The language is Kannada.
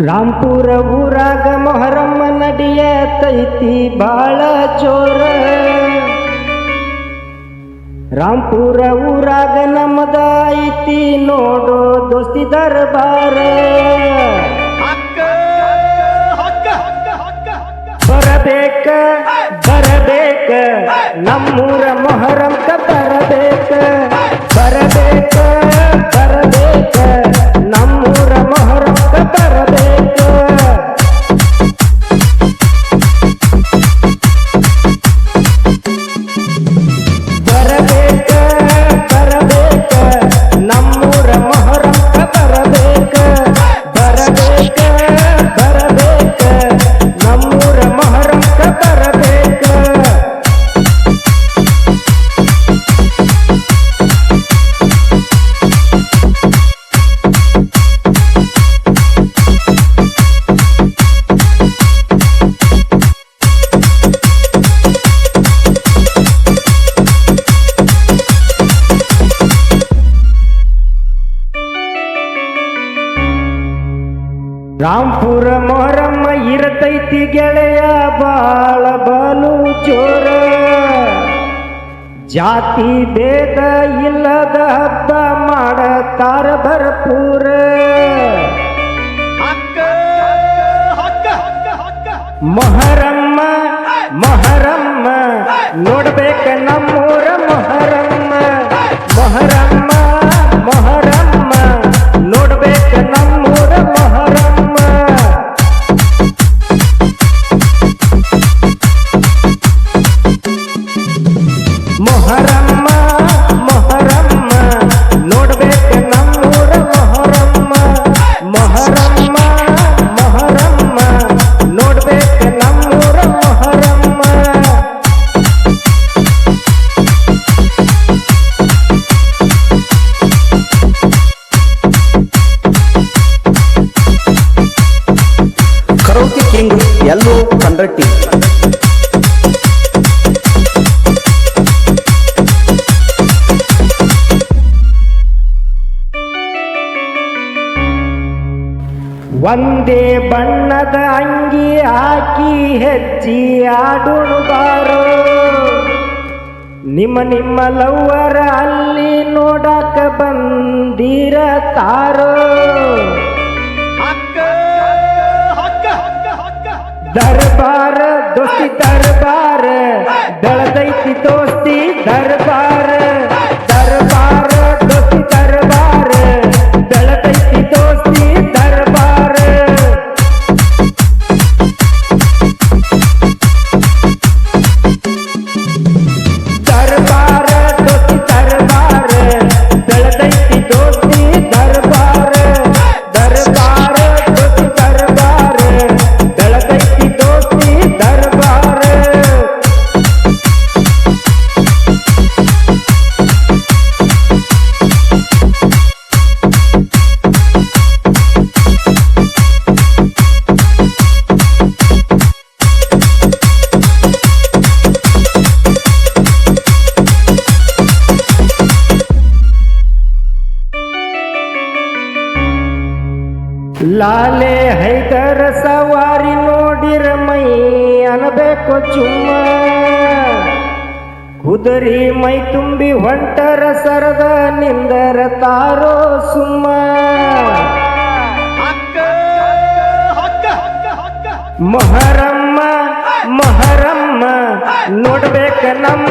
ರಾಂಪುರ ಊರಾಗ ಮೊಹರಮ್ಮ ನಡಿಯತೈತಿ ಬಾಳ ಚೋರ ರಾಂಪುರ ಊರಾಗ ಐತಿ ನೋಡೋ ದೋಸ್ತಿ ದರ್ಬಾರ. ಬರಬೇಕ ಬರಬೇಕ ನಮ್ಮೂರ ಮೊಹರಂಕ ಕ ಬರಬೇಕ. ರಾಂಪುರ ಮೊಹರಮ್ಮ ಇರತೈತಿ ಗೆಳೆಯ ಬಾಳ ಬಲು ಚೋರ. ಜಾತಿ ಭೇದ ಇಲ್ಲದ ಹಬ್ಬ ಮಾಡತಾರ ಭರಪೂರ. ಮೊಹರಮ್ಮ ಮೊಹರಮ್ಮ ನೋಡ್ಬೇಕ ನಮ್ಮೂರ ಎಲ್ಲೋ ಕಂಡಟ್ಟಿ ಒಂದೇ ಬಣ್ಣದ ಅಂಗಿ ಹಾಕಿ ಹೆಚ್ಚಿ ಆಡುಣು ನಿಮ್ಮ ನಿಮ್ಮ ಲವ್ವರ ಅಲ್ಲಿ ನೋಡಕ ಬಂದಿರ ದರ್ಬಾರ ಲಾಲೆ ಹೈದರ ಸವಾರಿ ನೋಡಿರ ಮೈ ಅನಬೇಕು ಚುಮ್ಮ. ಕುದುರಿ ಮೈ ತುಂಬಿ ಹೊಂಟರ ಸರದ ನಿಂದರ ತಾರೋ ಸುಮ್ಮ. ಮೊಹರಮ್ಮ ಮೊಹರಮ್ಮ ನೋಡ್ಬೇಕ ನಮ್ಮ